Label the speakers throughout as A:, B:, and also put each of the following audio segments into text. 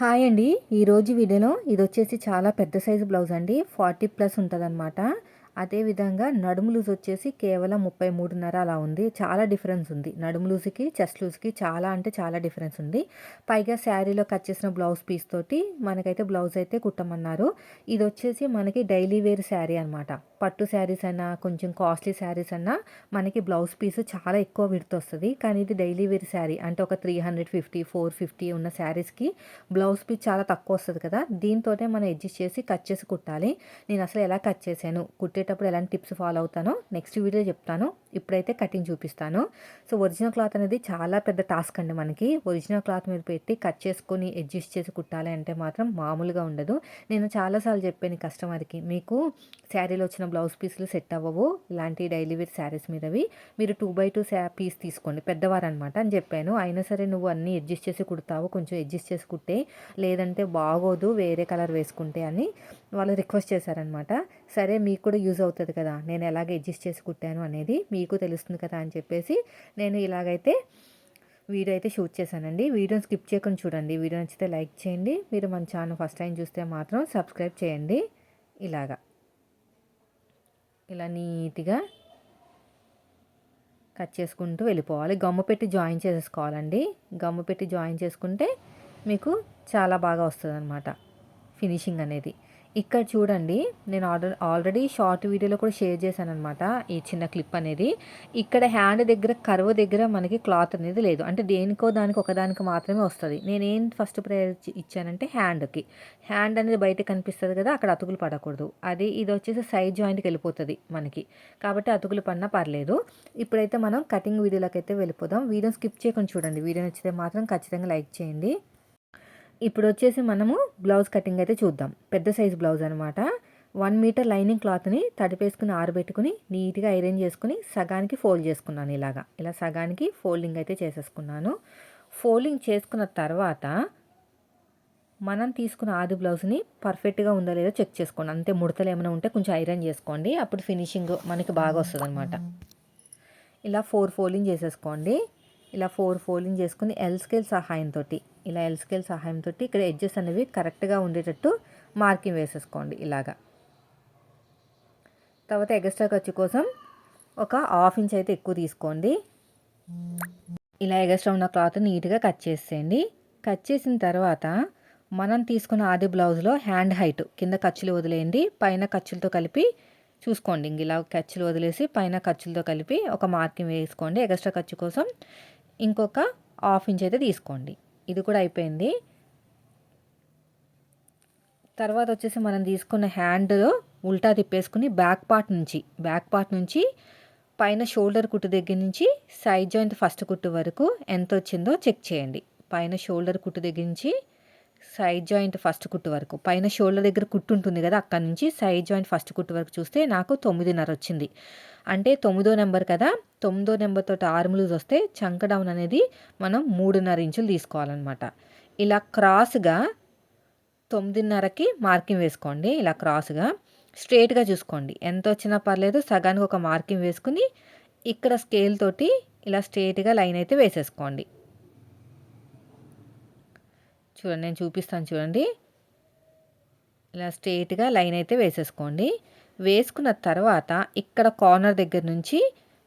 A: Hi అండి. ఈరోజు వీడియోలో ఇది వచ్చేసి చాలా పెద్ద సైజు బ్లౌజ్ అండి ఫార్టీ ప్లస్ ఉంటుందన్నమాట. అదేవిధంగా నడుము లూజ్ వచ్చేసి కేవలం ముప్పై మూడున్నర అలా ఉంది. చాలా డిఫరెన్స్ ఉంది. నడుము లూజ్కి చెస్ట్ లూజ్కి చాలా అంటే చాలా డిఫరెన్స్ ఉంది. పైగా శారీలో కట్ చేసిన బ్లౌజ్ పీస్ తోటి మనకైతే బ్లౌజ్ అయితే కుట్టమన్నారు. ఇది వచ్చేసి మనకి డైలీ వేర్ శారీ అనమాట పట్టు శారీస్ అయినా కొంచెం కాస్ట్లీ శారీస్ అన్నా మనకి బ్లౌజ్ పీస్ చాలా ఎక్కువ విడత వస్తుంది. కానీ ఇది డైలీ వేర్ శారీ. అంటే ఒక three hundred fifty four fifty ఉన్న శారీస్కి బ్లౌజ్ పీస్ చాలా తక్కువ వస్తుంది కదా. దీంతోనే మనం అడ్జస్ట్ చేసి కట్ చేసి కుట్టాలి. నేను అసలు ఎలా కట్ చేశాను? చేసేటప్పుడు ఎలాంటి టిప్స్ ఫాలో అవుతానో నెక్స్ట్ వీడియో చెప్తాను. ఇప్పుడైతే కటింగ్ చూపిస్తాను. సో ఒరిజినల్ క్లాత్ అనేది చాలా పెద్ద టాస్క్ అండి మనకి. ఒరిజినల్ క్లాత్ మీద పెట్టి కట్ చేసుకొని అడ్జస్ట్ చేసి కుట్టాలి అంటే మాత్రం మామూలుగా ఉండదు. నేను చాలాసార్లు చెప్పాను కస్టమర్కి మీకు శారీలో వచ్చిన బ్లౌజ్ పీసులు సెట్ అవ్వవు. ఇలాంటి డైలీ వేర్ శారీస్ మీదవి. మీరు టూ బై టూ పీస్ తీసుకోండి. పెద్దవారు అనమాట అని చెప్పాను. అయినా సరే నువ్వు అన్నీ అడ్జస్ట్ చేసి కుడతావు. కొంచెం అడ్జస్ట్ చేసి కుట్టే. లేదంటే బాగోదు. వేరే కలర్ వేసుకుంటే అని వాళ్ళు రిక్వెస్ట్ చేశారనమాట. సరే మీకు కూడా యూజ్ అవుతుంది కదా నేను ఎలాగ అడ్జస్ట్ చేసి కుట్టాను అనేది మీకు తెలుస్తుంది కదా అని చెప్పేసి నేను ఇలాగైతే వీడియో అయితే షూట్ చేశానండి. వీడియోని స్కిప్ చేయకుండా చూడండి. వీడియో నచ్చితే లైక్ చేయండి. మీరు మన ఛానల్ ఫస్ట్ టైం చూస్తే మాత్రం సబ్స్క్రైబ్ చేయండి. ఇలాగా. ఇలా నీట్గా కట్ చేసుకుంటూ వెళ్ళిపోవాలి. గమ్ము పెట్టి జాయిన్ చేసేసుకోవాలండి. గమ్ము పెట్టి జాయిన్ చేసుకుంటే మీకు చాలా బాగా వస్తుంది అనమాట ఫినిషింగ్ అనేది. ఇక్కడ చూడండి నేను ఆర్డర్ ఆల్రెడీ షార్ట్ వీడియోలో కూడా షేర్ చేశాను అనమాట ఈ చిన్న క్లిప్ అనేది. ఇక్కడ హ్యాండ్ దగ్గర కర్వ్ దగ్గర మనకి క్లాత్ అనేది లేదు. అంటే దేనికో దానికి ఒకదానికి మాత్రమే వస్తుంది. నేనేం ఫస్ట్ ప్రేయర్ ఇచ్చానంటే హ్యాండ్కి. హ్యాండ్ అనేది బయట కనిపిస్తుంది కదా అక్కడ అతుకులు పడకూడదు. అది ఇది వచ్చేసి సైడ్ జాయింట్కి వెళ్ళిపోతుంది మనకి. కాబట్టి అతుకులు పడినా పర్లేదు. ఇప్పుడైతే మనం కటింగ్ వీడియోలోకి అయితే వెళ్ళిపోదాం. వీడియో స్కిప్ చేయకుండా చూడండి. వీడియో నచ్చితే మాత్రం ఖచ్చితంగా లైక్ చేయండి. ఇప్పుడు వచ్చేసి మనము బ్లౌజ్ కటింగ్ అయితే చూద్దాం. పెద్ద సైజ్ బ్లౌజ్ అనమాట వన్ మీటర్ లైనింగ్ క్లాత్ని తడిపేసుకుని ఆరబెట్టుకుని నీట్గా ఐరన్ చేసుకుని సగానికి ఫోల్డ్ చేసుకున్నాను ఇలాగా. ఇలా సగానికి ఫోల్డింగ్ అయితే చేసేసుకున్నాను. ఫోల్డింగ్ చేసుకున్న తర్వాత మనం తీసుకున్న ఆది బ్లౌజ్ని పర్ఫెక్ట్గా ఉందా లేదో చెక్ చేసుకోండి. అంతే ముడతలు ఏమైనా ఉంటే కొంచెం ఐరన్ చేసుకోండి. అప్పుడు ఫినిషింగ్ మనకి బాగా వస్తుంది అనమాట ఇలా ఫోర్ ఫోల్డింగ్ చేసేసుకోండి. ఇలా ఫోర్ ఫోల్డింగ్ చేసుకుని ఎల్ స్కేల్ సహాయంతో ఇలా ఎల్ స్కేల్ సహాయంతో ఇక్కడ ఎడ్జెస్ అనేవి కరెక్ట్గా ఉండేటట్టు మార్కింగ్ వేసేసుకోండి ఇలాగా. తర్వాత ఎగస్ట్రా ఖర్చు కోసం ఒక హాఫ్ ఇంచ్ అయితే ఎక్కువ తీసుకోండి. ఇలా ఎగస్ట్రా ఉన్న క్లాత్ నీట్గా కట్ చేసేయండి. కట్ చేసిన తర్వాత మనం తీసుకున్న ఆది బ్లౌజ్లో హ్యాండ్ హైట్ కింద ఖర్చులు వదిలేయండి. పైన ఖర్చులతో కలిపి చూసుకోండి. ఇంక ఇలా ఖర్చులు వదిలేసి పైన ఖర్చులతో కలిపి ఒక మార్కింగ్ వేసుకోండి. ఎగస్ట్రా ఖర్చు కోసం ఇంకొక హాఫ్ ఇంచ్ అయితే తీసుకోండి. ఇది కూడా అయిపోయింది. తర్వాత వచ్చేసి మనం తీసుకున్న హ్యాండ్ ఉల్టా తిప్పేసుకుని బ్యాక్ పార్ట్ నుంచి బ్యాక్ పార్ట్ నుంచి పైన షోల్డర్ కుట్టు దగ్గర నుంచి సైడ్ జాయింట్ ఫస్ట్ కుట్టు వరకు ఎంత వచ్చిందో చెక్ చేయండి. పైన షోల్డర్ కుట్టు దగ్గర నుంచి సైడ్ జాయింట్ ఫస్ట్ కుట్టు వరకు. పైన షోల్డర్ దగ్గర కుట్టు ఉంటుంది కదా అక్కడ నుంచి సైడ్ జాయింట్ ఫస్ట్ కుట్టు వరకు చూస్తే నాకు తొమ్మిదిన్నర వచ్చింది. అంటే తొమ్మిదో నెంబర్ కదా తొమ్మిదో నెంబర్తో ఆర్మ్ లూజ్ వస్తే చంక డౌన్ అనేది మనం మూడున్నర ఇంచులు తీసుకోవాలన్నమాట. ఇలా క్రాస్గా తొమ్మిదిన్నరకి మార్కింగ్ వేసుకోండి ఇలా క్రాస్గా. స్ట్రేట్గా చూసుకోండి ఎంత వచ్చినా పర్లేదు సగానికి ఒక మార్కింగ్ వేసుకుని ఇక్కడ స్కేల్ తోటి ఇలా స్ట్రేట్గా లైన్ అయితే వేసేసుకోండి. చూడండి నేను చూపిస్తాను చూడండి. ఇలా స్ట్రేట్గా లైన్ అయితే వేసేసుకోండి. వేసుకున్న తర్వాత ఇక్కడ కార్నర్ దగ్గర నుంచి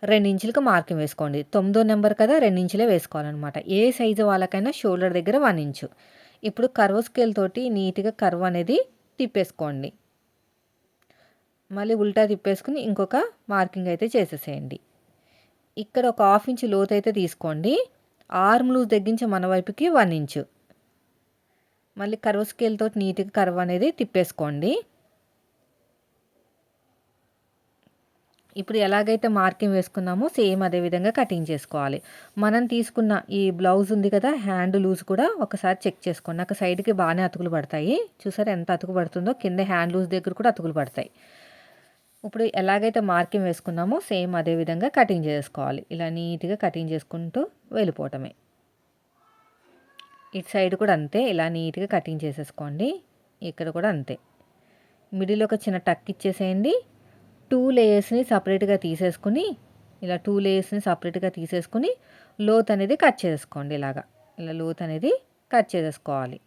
A: రెండించులకు మార్కింగ్ వేసుకోండి. తొమ్మిదో నెంబర్ కదా రెండించులే వేసుకోవాలన్నమాట. ఏ సైజు వాళ్ళకైనా షోల్డర్ దగ్గర వన్ ఇంచు. ఇప్పుడు కర్వ్ స్కేల్ తోటి నీట్గా కర్వ్ అనేది తిప్పేసుకోండి. మళ్ళీ ఉల్టా తిప్పేసుకుని ఇంకొక మార్కింగ్ అయితే చేసేసేయండి. ఇక్కడ ఒక హాఫ్ ఇంచ్ లోతు అయితే తీసుకోండి. ఆర్మ్ లూజ్ తగ్గించి మన వైపుకి వన్ ఇంచు. మళ్ళీ కర్వ్ స్కేల్తో నీట్గా కర్వ్ అనేది తిప్పేసుకోండి. ఇప్పుడు ఎలాగైతే మార్కింగ్ వేసుకున్నామో సేమ్ అదే విధంగా కటింగ్ చేసుకోవాలి. మనం తీసుకున్న ఈ బ్లౌజ్ ఉంది కదా హ్యాండ్ లూజ్ కూడా ఒకసారి చెక్ చేసుకోండి. నాకు సైడ్కి బాగానే అతుకులు పడతాయి. చూసారు ఎంత అతుకు పడుతుందో? కింద హ్యాండ్ లూజ్ దగ్గర కూడా అతుకులు పడతాయి. ఇప్పుడు ఎలాగైతే మార్కింగ్ వేసుకున్నామో సేమ్ అదే విధంగా కటింగ్ చేసుకోవాలి. ఇలా నీట్గా కటింగ్ చేసుకుంటూ వెళ్ళిపోవటమే. ఇటు సైడ్ కూడా అంతే. ఇలా నీట్గా కటింగ్ చేసేసుకోండి. ఇక్కడ కూడా అంతే. మిడిల్ ఒక చిన్న టక్ ఇచ్చేసేయండి. టూ లేయర్స్ని సపరేట్గా తీసేసుకుని ఇలా టూ లేయర్స్ని సపరేట్గా తీసేసుకుని లోత్ అనేది కట్ చేసుకోండి ఇలాగా. ఇలా లోత్ అనేది కట్ చేసేసుకోవాలి.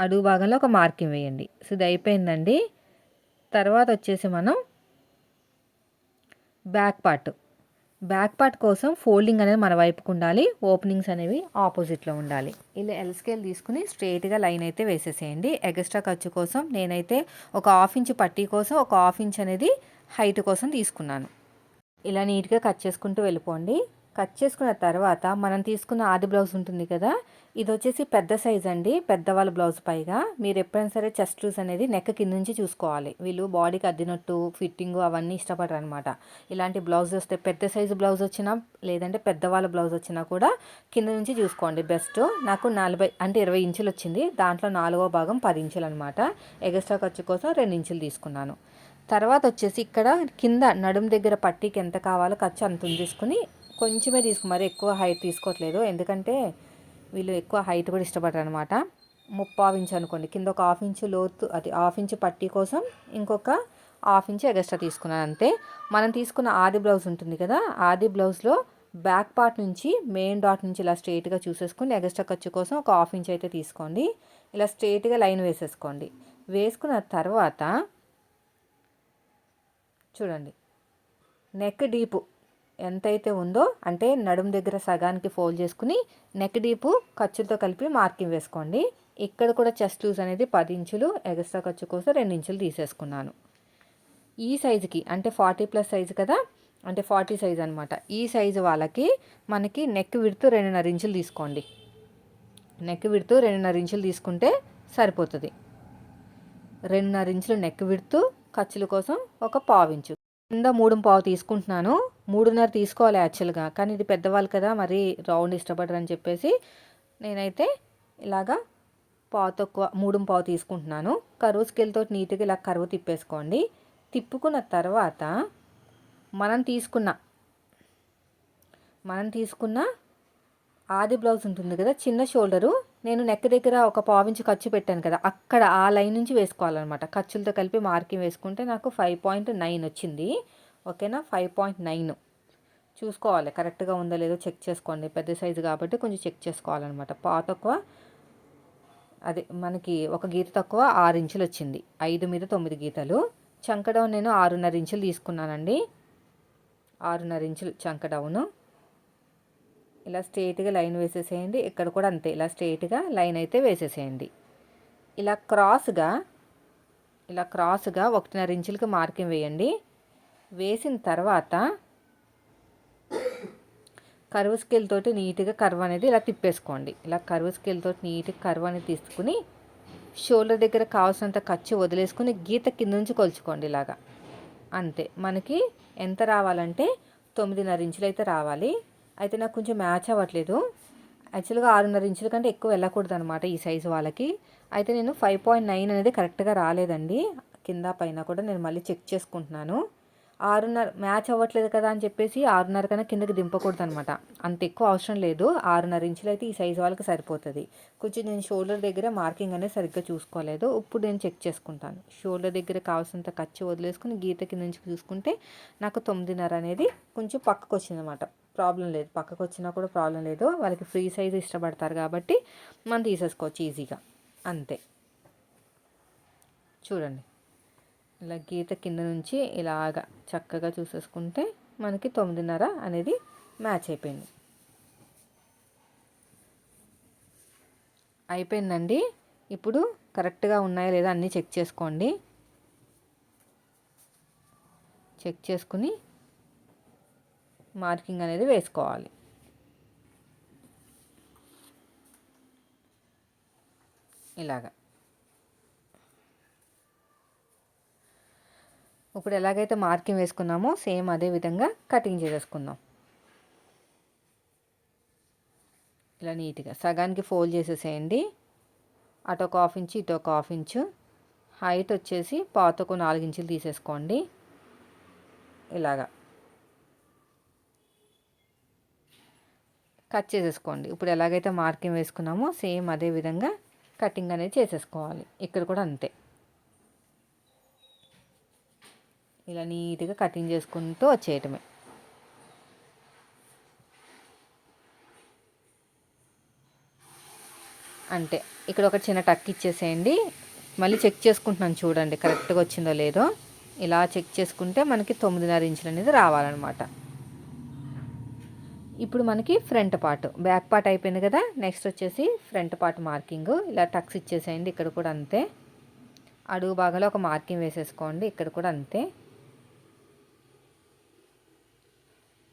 A: అడుగు భాగంలో ఒక మార్కింగ్ వేయండి. సో ఇది అయిపోయిందండి. తర్వాత వచ్చేసి మనం బ్యాక్ పార్ట్. బ్యాక్ పార్ట్ కోసం ఫోల్డింగ్ అనేది మన వైపుకు ఉండాలి ఓపెనింగ్స్ అనేవి ఆపోజిట్లో ఉండాలి. ఇలా ఎల్ స్కేల్ తీసుకుని స్ట్రైట్గా లైన్ అయితే వేసేసేయండి. ఎగస్ట్రా ఖర్చు కోసం నేనైతే ఒక హాఫ్ ఇంచ్ పట్టీ కోసం ఒక హాఫ్ ఇంచ్ అనేది హైట్ కోసం తీసుకున్నాను. ఇలా నీట్గా కట్ చేసుకుంటూ వెళ్ళిపోండి. కట్ చేసుకున్న తర్వాత మనం తీసుకున్న ఆది బ్లౌజ్ ఉంటుంది కదా ఇది వచ్చేసి పెద్ద సైజ్ అండి పెద్దవాళ్ళ బ్లౌజ్ పైగా. మీరు ఎప్పుడైనా సరే చెస్ట్ లూజ్ అనేది నెక్ కింద నుంచి చూసుకోవాలి. వీళ్ళు బాడీకి అద్దినట్టు ఫిట్టింగ్ అవన్నీ ఇష్టపడరు అనమాట ఇలాంటి బ్లౌజ్ వస్తే పెద్ద సైజు బ్లౌజ్ వచ్చినా లేదంటే పెద్దవాళ్ళ బ్లౌజ్ వచ్చినా కూడా కింద నుంచి చూసుకోండి. బెస్ట్. నాకు నలభై అంటే ఇరవై ఇంచులు వచ్చింది. దాంట్లో నాలుగో భాగం పది ఇంచులు అనమాట. ఎగస్ట్రా ఖర్చు కోసం రెండు ఇంచులు తీసుకున్నాను. తర్వాత వచ్చేసి ఇక్కడ కింద నడుము దగ్గర పట్టీకి ఎంత కావాలో ఖర్చు అంత తీసుకుని కొంచెమే తీసుకు మరి ఎక్కువ హైట్ తీసుకోవట్లేదు. ఎందుకంటే వీళ్ళు ఎక్కువ హైట్ కూడా ఇష్టపడరు అనమాట ముప్పావు ఇంచు అనుకోండి. కింద ఒక హాఫ్ ఇంచు లోతు అది హాఫ్ ఇంచు పట్టీ కోసం ఇంకొక హాఫ్ ఇంచు ఎగస్ట్రా తీసుకున్నాను అంతే. మనం తీసుకున్న ఆది బ్లౌజ్ ఉంటుంది కదా ఆది బ్లౌజ్లో బ్యాక్ పార్ట్ నుంచి మెయిన్ డాట్ నుంచి ఇలా స్ట్రైట్గా చూసేసుకుని ఎగస్ట్రా ఖర్చు కోసం ఒక హాఫ్ ఇంచ్ అయితే తీసుకోండి. ఇలా స్ట్రైట్గా లైన్ వేసేసుకోండి. వేసుకున్న తర్వాత చూడండి. నెక్ డీపు ఎంతైతే ఉందో అంటే నడుము దగ్గర సగానికి ఫోల్డ్ చేసుకుని నెక్ డీపు ఖర్చుతో కలిపి మార్కింగ్ వేసుకోండి. ఇక్కడ కూడా చెస్ట్ లూజ్ అనేది పది ఇంచులు ఎగస్ట్రా ఖర్చు కోసం రెండు ఇంచులు తీసేసుకున్నాను. ఈ సైజుకి అంటే ఫార్టీ ప్లస్ సైజు కదా అంటే ఫార్టీ సైజ్ అనమాట ఈ సైజు వాళ్ళకి మనకి నెక్ విడుతూ రెండున్నర ఇంచులు తీసుకోండి. నెక్ విడుతూ రెండున్నర ఇంచులు తీసుకుంటే సరిపోతుంది. రెండున్నర ఇంచులు నెక్ విడుతూ ఖర్చుల కోసం ఒక పావు ఇంచు. కింద మూడు పావు తీసుకుంటున్నాను. మూడున్నర తీసుకోవాలి యాక్చువల్గా. కానీ ఇది పెద్దవాళ్ళు కదా మరి రౌండ్ ఇష్టపడరు అని చెప్పేసి నేనైతే ఇలాగా పావు తక్కువ మూడు పావు తీసుకుంటున్నాను. కరువు స్కేల్తో నీట్గా ఇలా కరువు తిప్పేసుకోండి. తిప్పుకున్న తర్వాత మనం తీసుకున్న మనం తీసుకున్న ఆది బ్లౌజ్ ఉంటుంది కదా చిన్న షోల్డరు నేను నెక్ దగ్గర ఒక పావించి ఖర్చు పెట్టాను కదా అక్కడ ఆ లైన్ నుంచి వేసుకోవాలన్నమాట. ఖర్చులతో కలిపి మార్కింగ్ వేసుకుంటే నాకు ఫైవ్ పాయింట్ నైన్ వచ్చింది. ఓకేనా ఫైవ్ పాయింట్ నైన్ చూసుకోవాలి. కరెక్ట్గా ఉందో లేదో చెక్ చేసుకోండి. పెద్ద సైజు కాబట్టి కొంచెం చెక్ చేసుకోవాలన్నమాట. పా తక్కువ అదే మనకి ఒక గీత తక్కువ ఆరు ఇంచులు వచ్చింది. ఐదు మీద తొమ్మిది గీతలు. చంకడౌన్ నేను ఆరున్నర ఇంచులు తీసుకున్నానండి. ఆరున్నర ఇంచులు చంకడౌను ఇలా స్ట్రేట్గా లైన్ వేసేసేయండి. ఇక్కడ కూడా అంతే. ఇలా స్ట్రైట్గా లైన్ అయితే వేసేసేయండి. ఇలా క్రాస్గా ఇలా క్రాస్గా ఒకటిన్నర ఇంచులకి మార్కింగ్ వేయండి. వేసిన తర్వాత కరువు స్కేల్ తోటి నీట్గా కర్వ్ అనేది ఇలా తిప్పేసుకోండి. ఇలా కరువు స్కేల్ తోటి నీట్గా కర్వ్ అనేది తీసుకుని షోల్డర్ దగ్గర కావాల్సినంత ఖర్చు వదిలేసుకుని గీత కింద నుంచి కొలుచుకోండి ఇలాగా. అంతే. మనకి ఎంత రావాలంటే తొమ్మిదిన్నర ఇంచులు అయితే రావాలి. అయితే నాకు కొంచెం మ్యాచ్ అవ్వట్లేదు. యాక్చువల్గా ఆరున్నర ఇంచుల కంటే ఎక్కువ వెళ్ళకూడదు అనమాట ఈ సైజు వాళ్ళకి. అయితే నేను ఫైవ్ పాయింట్ నైన్ అనేది కరెక్ట్గా రాలేదండి. కింద పైన కూడా నేను మళ్ళీ చెక్ చేసుకుంటున్నాను. ఆరున్నర మ్యాచ్ అవ్వట్లేదు కదా అని చెప్పేసి ఆరున్నర కన్నా కిందకి దింపకూడదు అనమాట అంత ఎక్కువ అవసరం లేదు. ఆరున్నర ఇంచులు అయితే ఈ సైజు వాళ్ళకి సరిపోతుంది. కొంచెం నేను షోల్డర్ దగ్గర మార్కింగ్ అనేది సరిగ్గా చూసుకోలేదు. ఇప్పుడు నేను చెక్ చేసుకుంటాను. షోల్డర్ దగ్గర కావాల్సినంత ఖర్చు వదిలేసుకుని గీత కింద నుంచి చూసుకుంటే నాకు తొమ్మిదిన్నర అనేది కొంచెం పక్కకు వచ్చిందనమాట ప్రాబ్లం లేదు. పక్కకు వచ్చినా కూడా ప్రాబ్లం లేదు. వాళ్ళకి ఫ్రీ సైజ్ ఇష్టపడతారు కాబట్టి మనం తీసేసుకోవచ్చు ఈజీగా. అంతే. చూడండి. ఇలా గీత కింద నుంచి ఇలాగా చక్కగా చూసేసుకుంటే మనకి తొమ్మిదిన్నర అనేది మ్యాచ్ అయిపోయింది. అయిపోయిందండి. ఇప్పుడు కరెక్ట్గా ఉన్నాయా లేదా అన్నీ చెక్ చేసుకోండి. చెక్ చేసుకుని మార్కింగ్ అనేది వేసుకోవాలి. ఇలాగా. ఇప్పుడు ఎలాగైతే మార్కింగ్ వేసుకున్నామో సేమ్ అదే విధంగా కటింగ్ చేసేసుకుందాం. ఇలా నీట్గా సగానికి ఫోల్డ్ చేసేసేయండి. అటు ఒక హాఫ్ ఇంచు ఇటు ఒక హాఫ్ ఇంచు. హైట్ వచ్చేసి పాతకు నాలుగు ఇంచులు తీసేసుకోండి. ఇలాగా. కట్ చేసేసుకోండి. ఇప్పుడు ఎలాగైతే మార్కింగ్ వేసుకున్నామో సేమ్ అదే విధంగా కటింగ్ అనేది చేసేసుకోవాలి. ఇక్కడ కూడా అంతే. ఇలా నీట్గా కటింగ్ చేసుకుంటూ వచ్చేయటమే. అంతే. ఇక్కడ ఒక చిన్న టక్ ఇచ్చేసేయండి. మళ్ళీ చెక్ చేసుకుంటున్నాను చూడండి కరెక్ట్గా వచ్చిందో లేదో. ఇలా చెక్ చేసుకుంటే మనకి తొమ్మిదిన్నర ఇంచులు అనేది రావాలన్నమాట. ఇప్పుడు మనకి ఫ్రంట్ పార్ట్ బ్యాక్ పార్ట్ అయిపోయింది కదా. నెక్స్ట్ వచ్చేసి ఫ్రంట్ పార్ట్ మార్కింగ్. ఇలా టక్స్ ఇచ్చేసేయండి ఇక్కడ కూడా అంతే. అడుగు భాగంలో ఒక మార్కింగ్ వేసేసుకోండి ఇక్కడ కూడా అంతే.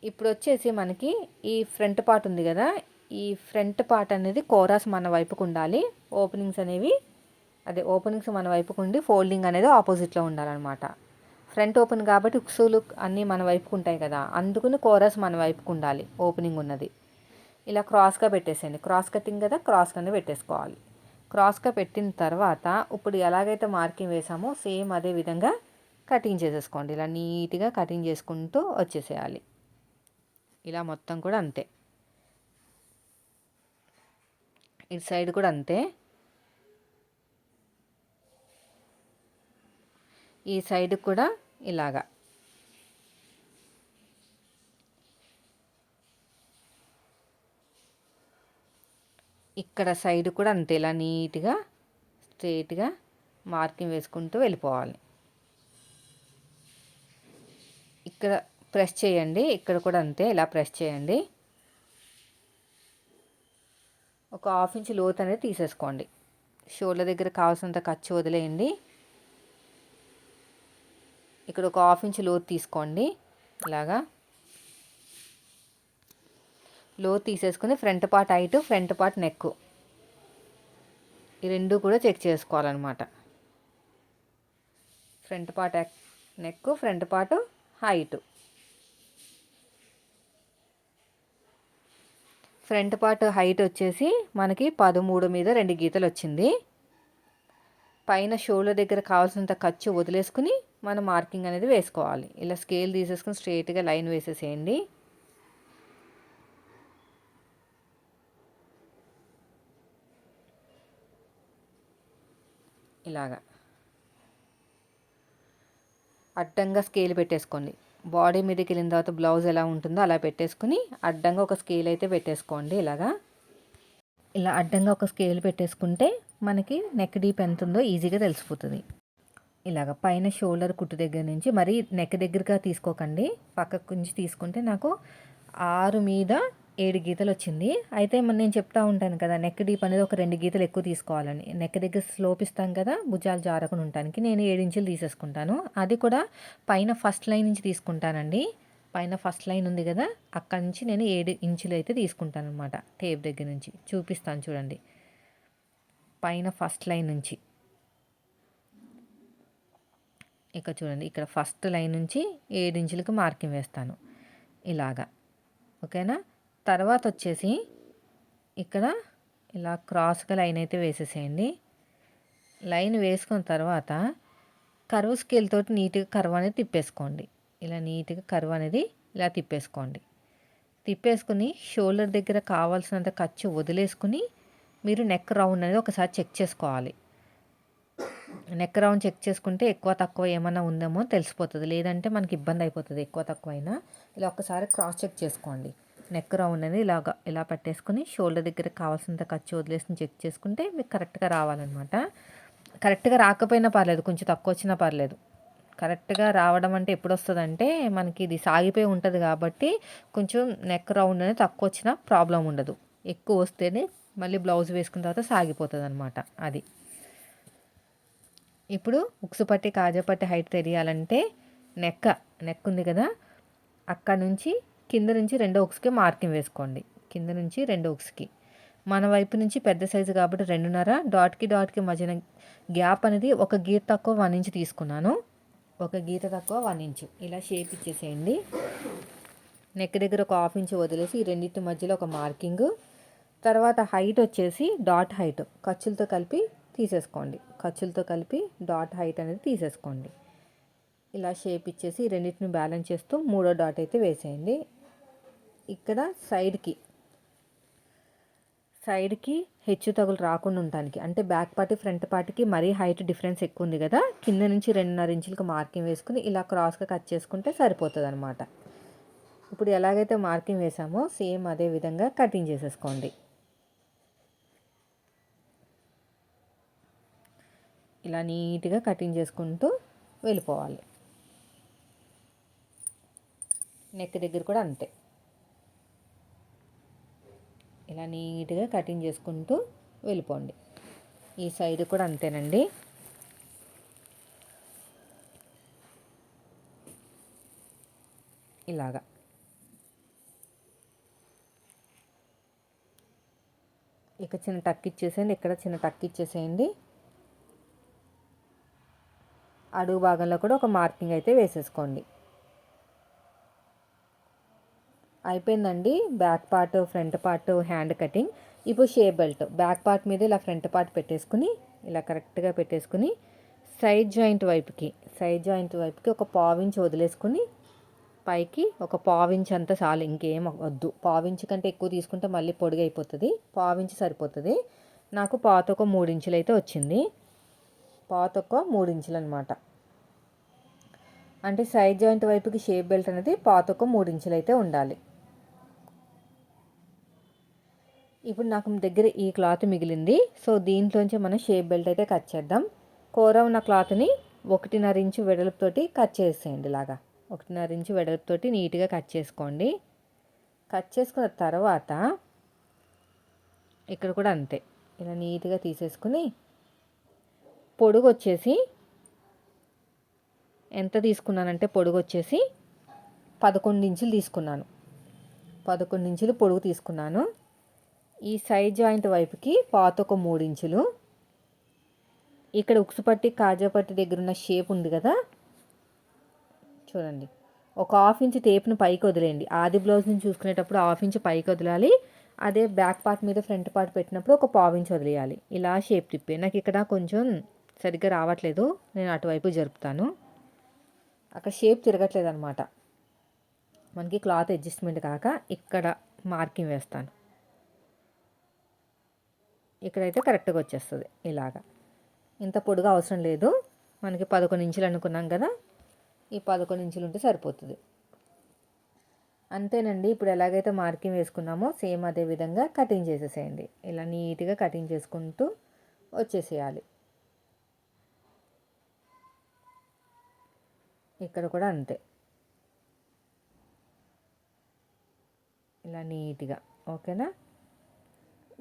A: ఇప్పుడు వచ్చేసి మనకి ఈ ఫ్రంట్ పార్ట్ ఉంది కదా. ఈ ఫ్రంట్ పార్ట్ అనేది కోరాస్ మన వైపుకు ఉండాలి. ఓపెనింగ్స్ అనేవి అదే ఓపెనింగ్స్ మన వైపుకు ఉండి ఫోల్డింగ్ అనేది ఆపోజిట్లో ఉండాలన్నమాట. ఫ్రంట్ ఓపెన్ కాబట్టి ఉక్సులు అన్నీ మన వైపుకు ఉంటాయి కదా. అందుకుని కోరస్ మన వైపుకు ఉండాలి ఓపెనింగ్ ఉన్నది. ఇలా క్రాస్గా పెట్టేసేయండి. క్రాస్ కటింగ్ కదా క్రాస్ కింద పెట్టేసుకోవాలి. క్రాస్గా పెట్టిన తర్వాత ఇప్పుడు ఎలాగైతే మార్కింగ్ వేసామో సేమ్ అదే విధంగా కటింగ్ చేసేసుకోండి. ఇలా నీట్గా కటింగ్ చేసుకుంటూ వచ్చేసేయాలి. ఇలా మొత్తం కూడా అంతే. ఇటు సైడ్ కూడా అంతే. ఈ సైడ్ కూడా ఇలాగా. ఇక్కడ సైడ్ కూడా అంతే ఇలా నీట్గా స్ట్రేట్గా మార్కింగ్ వేసుకుంటూ వెళ్ళిపోవాలి. ఇక్కడ ప్రెస్ చేయండి ఇక్కడ కూడా అంతే ఇలా ప్రెస్ చేయండి. ఒక హాఫ్ ఇంచ్ లోతు అనేది తీసేసుకోండి. షోల్డర్ దగ్గర కావాల్సినంత ఖర్చు వదిలేయండి. ఇక్కడ ఒక హాఫ్ ఇంచ్ లోతు తీసుకోండి. ఇలాగా. లోతు తీసేసుకుని front part height front part neck. ఈ రెండు కూడా చెక్ చేసుకోవాలన్నమాట. Front part neck front part height. Front part height వచ్చేసి మనకి పదమూడు మీద రెండు గీతలు వచ్చింది. పైన షోల్డర్ దగ్గర కావాల్సినంత ఖర్చు వదిలేసుకుని మనం మార్కింగ్ అనేది వేసుకోవాలి. ఇలా స్కేల్ తీసేసుకుని స్ట్రేట్గా లైన్ వేసేసేయండి. ఇలాగా. అడ్డంగా స్కేల్ పెట్టేసుకోండి. బాడీ మీదకి వెళ్ళిన తర్వాత బ్లౌజ్ ఎలా ఉంటుందో అలా పెట్టేసుకుని అడ్డంగా ఒక స్కేల్ అయితే పెట్టేసుకోండి ఇలాగా. ఇలా అడ్డంగా ఒక స్కేల్ పెట్టేసుకుంటే మనకి నెక్ డీప్ ఎంత ఉందో ఈజీగా తెలిసిపోతుంది. ఇలాగ పైన షోల్డర్ కుట్టు దగ్గర నుంచి మరీ నెక్ దగ్గరగా తీసుకోకండి. పక్కకు నుంచి తీసుకుంటే నాకు ఆరు మీద ఏడు గీతలు వచ్చింది. అయితే నేను చెప్తా ఉంటాను కదా నెక్ డీప్ అనేది ఒక రెండు గీతలు ఎక్కువ తీసుకోవాలని. నెక్ దగ్గర స్లోప్ ఇస్తాం కదా భుజాలు జారకుండా ఉండటానికి నేను ఏడు ఇంచులు తీసేసుకుంటాను. అది కూడా పైన ఫస్ట్ లైన్ నుంచి తీసుకుంటానండి. పైన ఫస్ట్ లైన్ ఉంది కదా అక్కడి నుంచి నేను ఏడు ఇంచులు అయితే తీసుకుంటాను అనమాట టేప్ దగ్గర నుంచి. చూపిస్తాను చూడండి. పైన ఫస్ట్ లైన్ నుంచి. ఇక్కడ చూడండి ఇక్కడ ఫస్ట్ లైన్ నుంచి ఏడు ఇంచులకు మార్కింగ్ వేస్తాను. ఇలాగా. ఓకేనా? తర్వాత వచ్చేసి ఇక్కడ ఇలా క్రాస్గా లైన్ అయితే వేసేసేయండి. లైన్ వేసుకున్న తర్వాత కరువు స్కేల్ తోటి నీట్గా కరువు అనేది తిప్పేసుకోండి. ఇలా నీట్గా కరువు అనేది ఇలా తిప్పేసుకోండి. తిప్పేసుకుని షోల్డర్ దగ్గర కావాల్సినంత ఖర్చు వదిలేసుకుని మీరు నెక్ రౌండ్ అనేది ఒకసారి చెక్ చేసుకోవాలి. నెక్ రౌండ్ చెక్ చేసుకుంటే ఎక్కువ తక్కువ ఏమైనా ఉందేమో తెలిసిపోతుంది. లేదంటే మనకి ఇబ్బంది అయిపోతుంది ఎక్కువ తక్కువ అయినా ఇలా ఒకసారి క్రాస్ చెక్ చేసుకోండి. నెక్ రౌండ్ అనేది ఇలాగా ఇలా పెట్టేసుకుని షోల్డర్ దగ్గర కావాల్సినంత ఖర్చు వదిలేసి చెక్ చేసుకుంటే మీకు కరెక్ట్గా రావాలన్నమాట. కరెక్ట్గా రాకపోయినా పర్లేదు కొంచెం తక్కువ వచ్చినా పర్లేదు. కరెక్ట్గా రావడం అంటే ఎప్పుడు వస్తుందంటే మనకి ఇది సాగిపోయి ఉంటుంది కాబట్టి కొంచెం నెక్ రౌండ్ అనేది తక్కువ వచ్చినా ప్రాబ్లం ఉండదు. ఎక్కువ వస్తేనే మళ్ళీ బ్లౌజ్ వేసుకున్న తర్వాత సాగిపోతుంది అనమాట అది. ఇప్పుడు ఉక్సు పట్టి కాజపట్టి హైట్ తెలియాలంటే నెక్క నెక్ ఉంది కదా. అక్కడ నుంచి కింద నుంచి రెండో ఉక్స్కి మార్కింగ్ వేసుకోండి. కింద నుంచి రెండో ఉక్స్కి. మన వైపు నుంచి పెద్ద సైజు కాబట్టి రెండున్నర. డాట్కి డాట్కి మధ్యన గ్యాప్ అనేది ఒక గీత తక్కువ వన్ ఇంచ్ తీసుకున్నాను. ఒక గీత తక్కువ వన్ ఇంచ్ ఇలా షేప్ ఇచ్చేసేయండి. నెక్ దగ్గర ఒక హాఫ్ ఇంచ్ వదిలేసి ఈ రెండింటి మధ్యలో ఒక మార్కింగ్ తర్వాత హైట్ వచ్చేసి డాట్ హైట్ ఖర్చులతో కలిపి తీసేసుకోండి. ఖర్చులతో కలిపి డాట్ హైట్ అనేది తీసేసుకోండి. ఇలా షేప్ ఇచ్చేసి రెండింటిని బ్యాలెన్స్ చేస్తూ మూడో డాట్ అయితే వేసేయండి. ఇక్కడ సైడ్కి సైడ్కి హెచ్చు తగులు రాకుండా ఉండటానికి అంటే బ్యాక్ పార్టీ ఫ్రంట్ పార్టీకి మరీ హైట్ డిఫరెన్స్ ఎక్కువ ఉంది కదా కింద నుంచి రెండున్నర ఇంచులకు మార్కింగ్ వేసుకుని ఇలా క్రాస్గా కట్ చేసుకుంటే సరిపోతుంది అనమాట ఇప్పుడు ఎలాగైతే మార్కింగ్ వేసామో సేమ్ అదే విధంగా కటింగ్ చేసేసుకోండి. ఇలా నీట్గా కటింగ్ చేసుకుంటూ వెళ్ళిపోవాలి. నెక్ దగ్గర కూడా అంతే. ఇలా నీట్గా కటింగ్ చేసుకుంటూ వెళ్ళిపోండి. ఈ సైడ్ కూడా అంతేనండి. ఇలాగా. ఇక చిన్న టక్ ఇచ్చేసేయండి. ఇక్కడ చిన్న టక్ ఇచ్చేసేయండి. అడుగు భాగంలో కూడా ఒక మార్కింగ్ అయితే వేసేసుకోండి. అయిపోయిందండి. Back part front part hand cutting. ఇప్పుడు షే బెల్ట్. బ్యాక్ పార్ట్ మీద ఇలా ఫ్రంట్ పార్ట్ పెట్టేసుకుని ఇలా కరెక్ట్గా పెట్టేసుకుని సైడ్ జాయింట్ వైపుకి సైడ్ జాయింట్ వైపుకి ఒక పావించి వదిలేసుకుని పైకి ఒక పావించి అంత చాలు ఇంకేం వద్దు. పావించి కంటే ఎక్కువ తీసుకుంటే మళ్ళీ పొడిగైపోతుంది. అయిపోతుంది పావించి సరిపోతుంది. నాకు పాత ఒక మూడు ఇంచులు అయితే వచ్చింది. పాత ఒక మూడు ఇంచులు అనమాట అంటే సైడ్ జాయింట్ వైపుకి షేప్ బెల్ట్ అనేది పాత ఒక మూడు ఇంచులు అయితే ఉండాలి. ఇప్పుడు నాకు దగ్గర ఈ క్లాత్ మిగిలింది. సో దీంట్లోంచి మనం షేప్ బెల్ట్ అయితే కట్ చేద్దాం. కూర ఉన్న క్లాత్ని ఒకటిన్నర ఇంచు వెడల్పుతోటి కట్ చేసేయండి ఇలాగా. ఒకటిన్నర ఇంచు వెడల్పుతోటి నీట్గా కట్ చేసుకోండి. కట్ చేసుకున్న తర్వాత ఇక్కడ కూడా అంతే. ఇలా నీట్గా తీసేసుకుని పొడుగు వచ్చేసి ఎంత తీసుకున్నానంటే పొడుగు వచ్చేసి పదకొండు ఇంచులు తీసుకున్నాను. పదకొండు ఇంచులు పొడుగు తీసుకున్నాను. ఈ సైడ్ జాయింట్ వైపుకి పాత ఒక మూడు ఇంచులు. ఇక్కడ ఉక్సుపట్టి కాజాపట్టి దగ్గర ఉన్న షేప్ ఉంది కదా? చూడండి. ఒక హాఫ్ ఇంచ్ టేప్ను పైకి వదిలేయండి. ఆది బ్లౌజ్ని చూసుకునేటప్పుడు హాఫ్ ఇంచ్ పైకి వదలాలి. అదే బ్యాక్ పార్ట్ మీద ఫ్రంట్ పార్ట్ పెట్టినప్పుడు ఒక పావు ఇంచ్ వదిలేయాలి. ఇలా షేప్ తిప్పి. నాకు ఇక్కడ కొంచెం సరిగ్గా రావట్లేదు. నేను అటువైపు జరుపుతాను. అక్కడ షేప్ తిరగట్లేదు అనమాట మనకి క్లాత్ అడ్జస్ట్మెంట్ కాక ఇక్కడ మార్కింగ్ వేస్తాను. ఇక్కడైతే కరెక్ట్గా వచ్చేస్తుంది ఇలాగా. ఇంత పొడుగా అవసరం లేదు. మనకి పదకొండు ఇంచులు అనుకున్నాం కదా ఈ పదకొండు ఇంచులు ఉంటే సరిపోతుంది. అంతేనండి ఇప్పుడు ఎలాగైతే మార్కింగ్ వేసుకున్నామో సేమ్ అదే విధంగా కటింగ్ చేసేసేయండి. ఇలా నీట్గా కటింగ్ చేసుకుంటూ వచ్చేసేయాలి. ఇక్కడ కూడా అంతే. ఇలా నీట్గా ఓకేనా?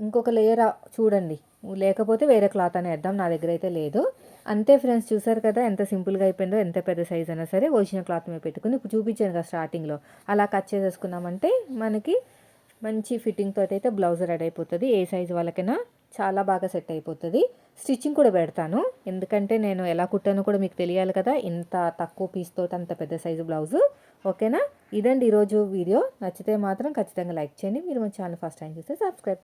A: ఇంకొక లేయర్ చూడండి. లేకపోతే వేరే క్లాత్ అని వేద్దాం నా దగ్గర అయితే లేదు. అంతే ఫ్రెండ్స్ చూసారు కదా? ఎంత సింపుల్గా అయిపోయిందో ఎంత పెద్ద సైజ్ అయినా సరే వచ్చిన క్లాత్ మీద పెట్టుకుని ఇప్పుడు చూపించాను కదా స్టార్టింగ్లో. అలా కట్ చేసేసుకున్నామంటే మనకి మంచి ఫిట్టింగ్ తోటి అయితే బ్లౌజ్ రెడీ అయిపోతుంది. ఏ సైజ్ వాళ్ళకైనా చాలా బాగా సెట్ అయిపోతుంది. స్టిచ్చింగ్ కూడా పెడతాను. ఎందుకంటే నేను ఎలా కుట్టానో కూడా మీకు తెలియాలి కదా. ఇంత తక్కువ పీస్తో అంత పెద్ద సైజు బ్లౌజు ఓకేనా? ఇదండి ఈరోజు వీడియో. నచ్చితే మాత్రం ఖచ్చితంగా లైక్ చేయండి. మీరు మన ఛానల్ ఫస్ట్ టైం చూస్తే సబ్స్క్రైబ్